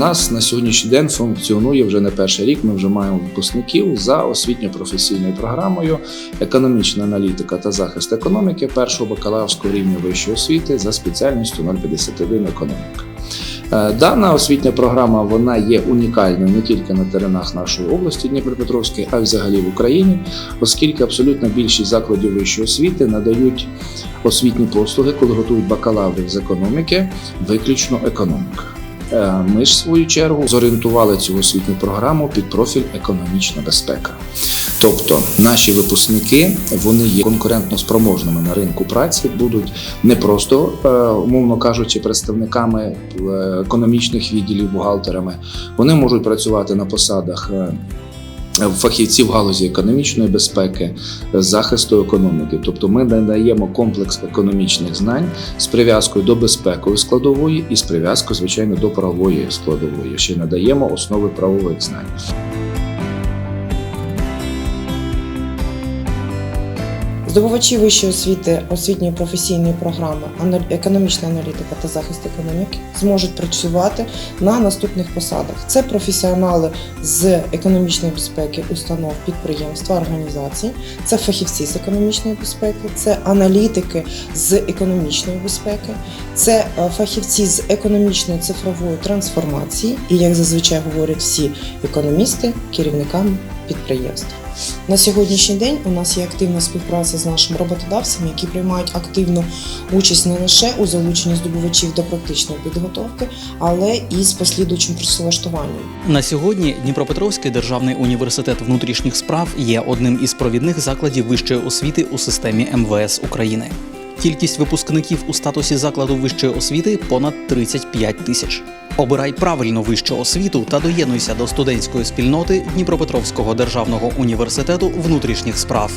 нас на сьогоднішній день функціонує вже не перший рік. Ми вже маємо випускників за освітньо-професійною програмою економічна аналітика та захист економіки першого бакалаврського рівня вищої освіти за спеціальністю 051 економіка. Е, Дана освітня програма вона є унікальною не тільки на теренах нашої області Дніпропетровської, а й взагалі в Україні, оскільки абсолютно більшість закладів вищої освіти надають освітні послуги, коли готують бакалаврів з економіки, виключно економіка. Е, Ми ж в свою чергу зорієнтували цю освітню програму під профіль економічна безпека. Тобто наші випускники вони є конкурентно спроможними на ринку праці, будуть не просто, е, умовно кажучи, представниками е, економічних відділів, бухгалтерами. Вони можуть працювати на посадах. Е, Фахівців галузі економічної безпеки, захисту економіки, тобто ми надаємо комплекс економічних знань з прив'язкою до безпекової складової і з прив'язкою, звичайно, до правової складової. Ще надаємо основи правових знань. Здобувачі вищої освіти освітньої професійної програми економічна аналітика та захист економіки зможуть працювати на наступних посадах. Це професіонали з економічної безпеки установ, підприємства, організацій, це фахівці з економічної безпеки, це аналітики з економічної безпеки, це е, фахівці з економічної цифрової трансформації, і як зазвичай говорять всі економісти, керівниками підприємств. На сьогоднішній день у нас є активна співпраця з нашими роботодавцями, які приймають активну участь не лише у залученні здобувачів до практичної підготовки, але і з послідуючим працевлаштуванням. На сьогодні Дніпропетровський державний університет внутрішніх справ є одним із провідних закладів вищої освіти у системі МВС України. Кількість випускників у статусі закладу вищої освіти понад 35 тисяч. Обирай правильну вищу освіту та доєднуйся до студентської спільноти Дніпропетровського державного університету внутрішніх справ.